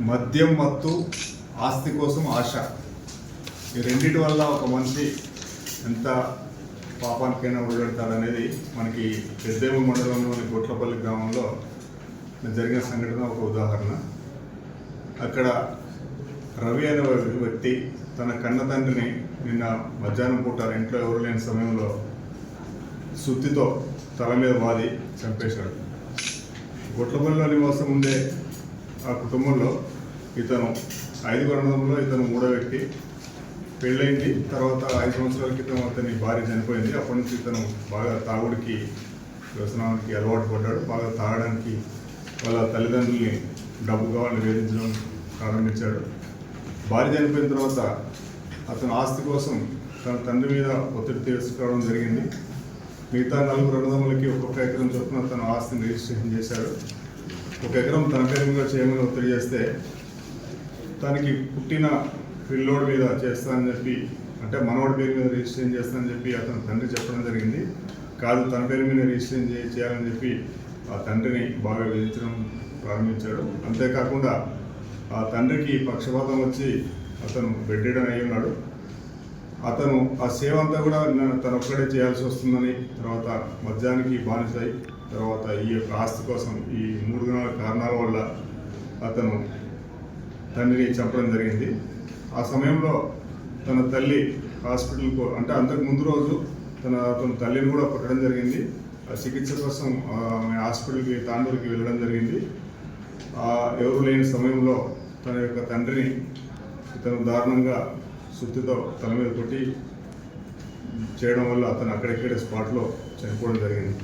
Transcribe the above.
మద్యం మత్తు ఆస్తి కోసం ఆశ. ఈ రెండింటి వల్ల ఒక మనిషి ఎంత పాపానికైనా ఒడిగడతాడనేది మనకి పెద్దేమ మండలంలోని గొట్లపల్లి గ్రామంలో జరిగిన సంఘటన ఒక ఉదాహరణ. అక్కడ రవి అనే వ్యక్తి తన కన్న తండ్రిని నిన్న మధ్యాహ్నం పూట ఇంట్లో ఎవరు లేని సమయంలో సుత్తితో తల మీద వాది చంపేశాడు. గొట్లపల్లిలో నివాసం ఉండే ఆ కుటుంబంలో ఇతను ఐదుగురు అన్నదమ్ములో ఇతను మూడో వ్యక్తి. పెళ్ళైంది తర్వాత ఐదు సంవత్సరాల క్రితం అతని భార్య చనిపోయింది. అప్పటి నుంచి ఇతను బాగా తాగుడికి వ్యసనానికి అలవాటు పడ్డాడు. బాగా తాగడానికి వాళ్ళ తల్లిదండ్రుల్ని డబ్బు కావాలని వేధించడం ప్రారంభించాడు. భార్య చనిపోయిన తర్వాత అతను ఆస్తి కోసం తన తండ్రి మీద ఒత్తిడి తీసుకోవడం జరిగింది. మిగతా నలుగురు అన్నదమ్ములకి ఒక్కొక్క ఎకరం చొప్పున తన ఆస్తిని రిజిస్ట్రేషన్ చేశాడు ఒక ఎకరం తన పేరు మీద చేయమని ఒత్తిడి చేస్తే తనకి పుట్టిన పిల్లోడి మీద చేస్తానని చెప్పి అంటే మనవడి పేరు మీద రిజిస్ట్రేషన్ చేస్తానని చెప్పి అతని తండ్రి చెప్పడం జరిగింది. కాదు తన పేరు మీద రిజిస్ట్రేషన్ చేయాలని చెప్పి ఆ తండ్రిని బాగా వేధించడం ప్రారంభించాడు. అంతేకాకుండా ఆ తండ్రికి పక్షపాతం వచ్చి అతను బెడ్డెడని అయి ఉన్నాడు. అతను ఆ సేవ అంతా కూడా తన తను ఒక్కడే చేయాల్సి వస్తుందని తర్వాత మద్యానికి బానిసాయి తర్వాత ఈ యొక్క ఆస్తి కోసం ఈ మూడు కారణాల వల్ల అతను తండ్రిని చంపడం జరిగింది. ఆ సమయంలో తన తల్లి హాస్పిటల్కు అంటే అంతకు ముందు రోజు తన తన తల్లిని కూడా కొట్టడం జరిగింది. ఆ చికిత్స కోసం ఆమె హాస్పిటల్కి తాండూరుకి వెళ్ళడం జరిగింది. ఆ, ఎవరు లేని సమయంలో తన యొక్క తండ్రిని ఇతను దారుణంగా సుత్తితో తల మీద కొట్టి చేయడం వల్ల అతను అక్కడిక్కడే స్పాట్లో చనిపోవడం జరిగింది.